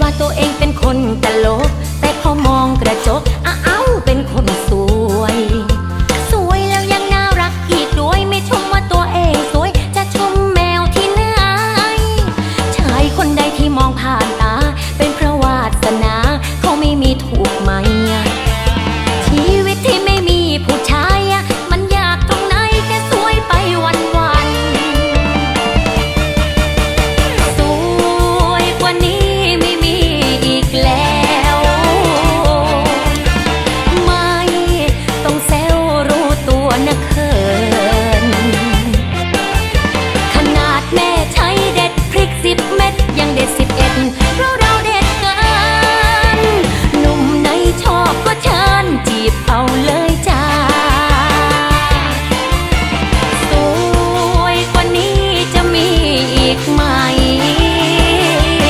ว่าตัวเองเป็นคนตลก make my